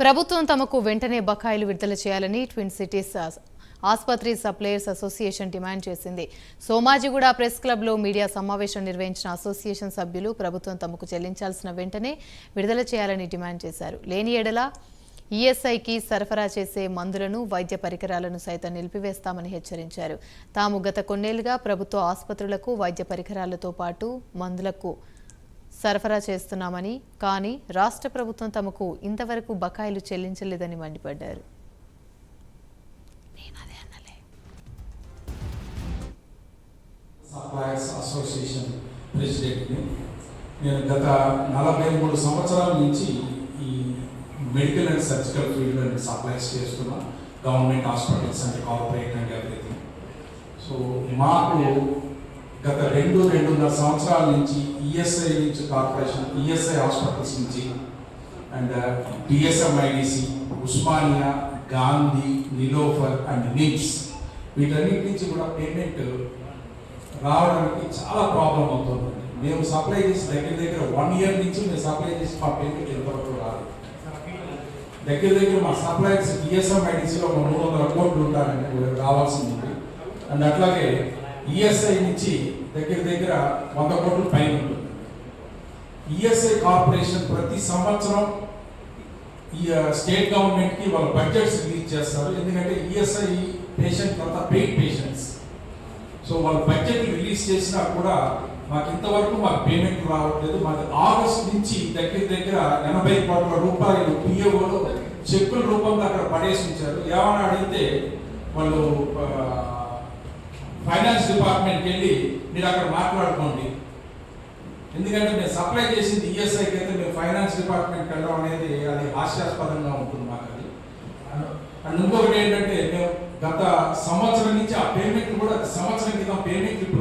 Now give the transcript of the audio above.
ప్రభుత్వం తమకు వెంటనే బకాయిలు విడుదల చేయాలని ట్విన్ సిటీస్ ఆసుపత్రి సప్లయర్స్ అసోసియేషన్ డిమాండ్ చేసింది. సోమాజిగూడ ప్రెస్ క్లబ్లో మీడియా సమావేశం నిర్వహించిన అసోసియేషన్ సభ్యులు ప్రభుత్వం తమకు చెల్లించాల్సిన వెంటనే విడుదల చేయాలని డిమాండ్ చేశారు. లేని ఎడల ఈఎస్ఐకి సరఫరా చేసే మందులను వైద్య పరికరాలను సైతం నిలిపివేస్తామని హెచ్చరించారు. తాము గత కొన్నేళ్ళుగా ప్రభుత్వ ఆసుపత్రులకు వైద్య పరికరాలతో పాటు మందులకు సరఫరా చేస్తున్నామని కానీ రాష్ట్ర ప్రభుత్వం తమకు ఇంతవరకు బకాయిలు చెల్లించలేదని మండిపడ్డారు. సప్లయర్స్ అసోసియేషన్ ప్రెసిడెంట్ని నేను గత నలభై మూడు సంవత్సరాల నుంచి ఈ medical and surgical field and supplies చేస్తున్నా. Government hospitals and corporate and everything. So మాకు గత రెండు రెండున్నర సంవత్సరాల నుంచి ఈఎస్ఐ నుంచి కార్పొరేషన్ ఈఎస్ఐ హాస్పిటల్స్ నుంచి and DSMIDC Osmania Gandhi Niloufer and NIMS వీటన్నిటి నుంచి కూడా పేమెంట్ రావడానికి చాలా ప్రాబ్లం అవుతుంది. మేము సప్లై చేసి దగ్గర దగ్గర వన్ ఇయర్ నుంచి మేము సప్లై చేసి మా పేమెంట్ ఎంతవరకు రాదు. దగ్గర దగ్గర మా సప్లైస్ ఈఎస్ఎంఐడిసిలో ఒక మూడు వందల కోట్లు ఉంటారని రావాల్సింది. అండ్ అట్లాగే ఈఎస్ఐ నుంచి దగ్గర దగ్గర వంద కోట్లు పైన ఉంటుంది. ఈఎస్ఐ కార్పొరేషన్ ప్రతి సంవత్సరం ఈ స్టేట్ గవర్నమెంట్కి వాళ్ళ బడ్జెట్స్ రిలీజ్ చేస్తారు. ఎందుకంటే ఈఎస్ఐ పేషెంట్ అంతా పెయిడ్ పేషెంట్స్ సో వాళ్ళ బడ్జెట్ రిలీజ్ చేసినా కూడా మాకు ఇంతవరకు మాకు పేమెంట్ రావట్లేదు. మాకు ఆగస్ట్ నుంచి దగ్గర దగ్గర ఎనభై కోట్ల రూపాయలు పిఏఓలు చెక్కుల రూపంలో అక్కడ పడేసి ఉంచారు. ఏమని అడిగితే వాళ్ళు ఫైనాన్స్ డిపార్ట్మెంట్కి వెళ్ళి మీరు అక్కడ మాట్లాడుకోండి. ఎందుకంటే మేము సప్లై చేసింది ఈఎస్ఐకి అయితే మేము ఫైనాన్స్ డిపార్ట్మెంట్కి వెళ్ళడం అనేది అది హాస్యాస్పదంగా ఉంటుంది మాకు అది. అండ్ ఇంకొకటి ఏంటంటే మేము గత సంవత్సరం నుంచి ఆ పేమెంట్ కూడా సంవత్సరం క్రితం పేమెంట్ ఇప్పుడు